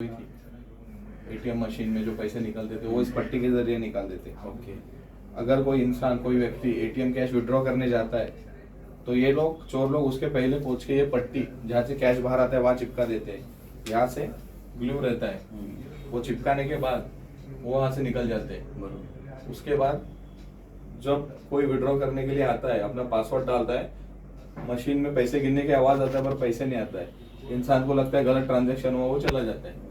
हुई थी। ATM machine में जो पैसे निकलते थे वो इस पट्टी के ज़रिए निकाल देते। ओके अगर कोई इंसान कोई व्यक्ति एटीएम कैश विड्रॉ करने जाता है तो ये लोग चोर लोग उसके पहले पहुँच के ये पट्टी जहाँ से कैश बाहर आता है वहाँ चिपका देते हैं। यहाँ से ग्लू रहता है। हम्म, वो चिपकाने के बाद वो वहाँ से निकल जाते हैं। उसके बाद जब कोई विड्रॉ करने के लिए आता है अपना पासवर्ड डालता है मशीन में पैसे गिनने की आवाज़ आता है पर पैसे नहीं आता है। इंसान को लगता है गलत ट्रांजेक्शन हुआ वो चला जाता है।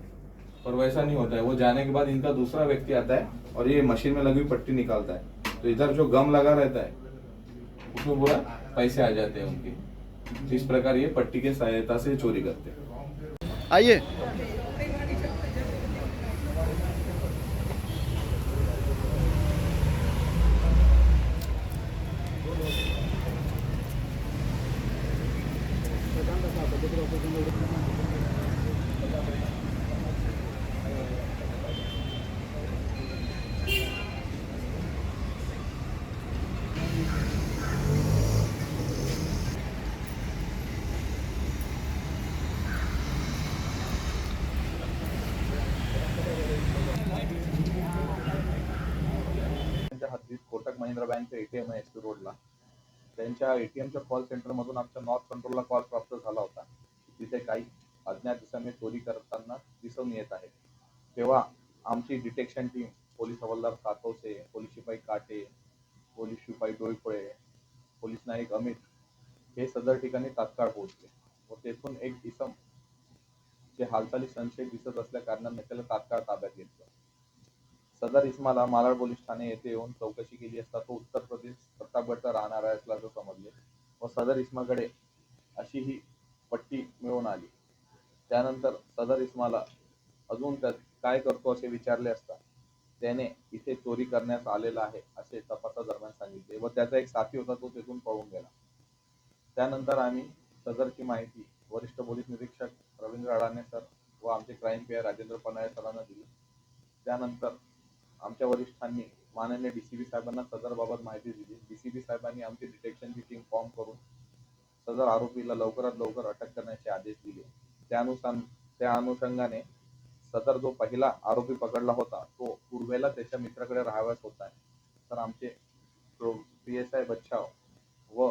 पर वैसा नहीं होता है। वो जाने के बाद इनका दूसरा व्यक्ति आता है और ये मशीन में लगी हुई पट्टी निकालता है। तो इधर जो गम लगा रहता है, उसमें पूरा पैसे आ जाते हैं उनके। इस प्रकार ये पट्टी के सहायता से चोरी करते हैं। आइए। त्यांच्या कोटक महिंद्रा बँकचं एटीएम आहे एस पी रोडला. त्यांच्या एटीएमच्या कॉल सेंटरमधून आमच्या नॉर्थ कंट्रोलला कॉल प्राप्त झाला होता. तिथे काही अज्ञात दिसांनी चोरी करताना दिसून येत आहे. तेव्हा आमची डिटेक्शन टीम पोलीस हवालदार सातवसे पोलीस शिपाई काटे पोलीस शिपाई डोईफळे पोलीस नाईक अमित हे सदर ठिकाणी तात्काळ पोहोचले व तेथून एक इसम जे हालचाली संशय दिसत असल्या कारणाने त्याला तात्काळ ताब्यात घेतलं. सदर इस्माला मालाड पोलीस ठाणे येथे येऊन चौकशी केली असता तो उत्तर प्रदेश प्रतापगडचा राहणारा असल्याचं समजले व सदर इस्माकडे अशी ही पट्टी मिळून आली. त्यानंतर सदर इस्माला अजून काय करतो असे विचारले असता त्याने इथे चोरी करण्यास आलेला आहे असे तपासादरम्यान सांगितले व त्याचा एक साथी होता तो तेथून पळून गेला. त्यानंतर आम्ही सदरची माहिती वरिष्ठ पोलीस निरीक्षक रवींद्र अडाणे सर व आमचे क्राईम पेअर राजेंद्र पनाळे सरांना दिली. त्यानंतर आमच्या वरिष्ठांनी माननीय बी साहेबांना सदरबाबत माहिती दिली. डीसीबी साहेबांनी आमची डिटेक्शनची टीम फॉर्म करून सदर आरोपीला लवकरात लवकर अटक करण्याचे आदेश दिले. त्यानुसार त्या अनुषंगाने सदर जो पहिला आरोपी पकडला होता तो पूर्वेला त्याच्या मित्राकडे राहाव्यास होता. तर आमचे पी एस आय बच्छाव व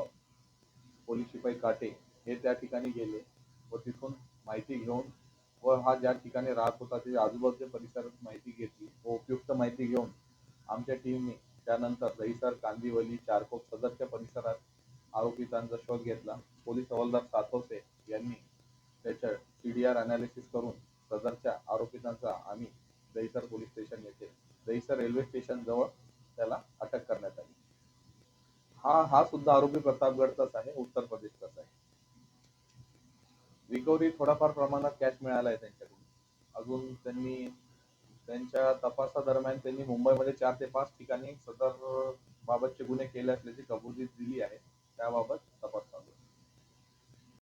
पोलीस शिपाई काटे हे त्या ठिकाणी गेले व तिथून माहिती घेऊन व हा ज्या ठिकाणी राहत होता ते आजूबाजूच्या परिसरात माहिती घेतली. व माहिती घेऊन आमच्या टीमने त्यानंतर दहिसर कांदिवली चारकोप सदरच्या परिसरात आरोपितांचा शोध घेतला. पोलीस हवालदार सातवसे यांनी त्याच्या सीडीआर अनालिसिस करून सदरच्या आरोपितांचा आम्ही दहिसर पोलीस स्टेशन येथे दहिसर रेल्वे स्टेशन जवळ त्याला अटक करण्यात आली. हा हा सुद्धा आरोपी प्रतापगडचाच आहे उत्तर प्रदेशचाच आहे. रिकव्हरी थोडाफार प्रमाणात कॅश मिळाला आहे त्यांच्याकडून. अजून त्यांनी त्यांच्या तपासादरम्यान त्यांनी मुंबईमध्ये चार ते पाच ठिकाणी सदर बाबतचे गुन्हे केले असल्याची कबुली दिली आहे. त्याबाबत तपास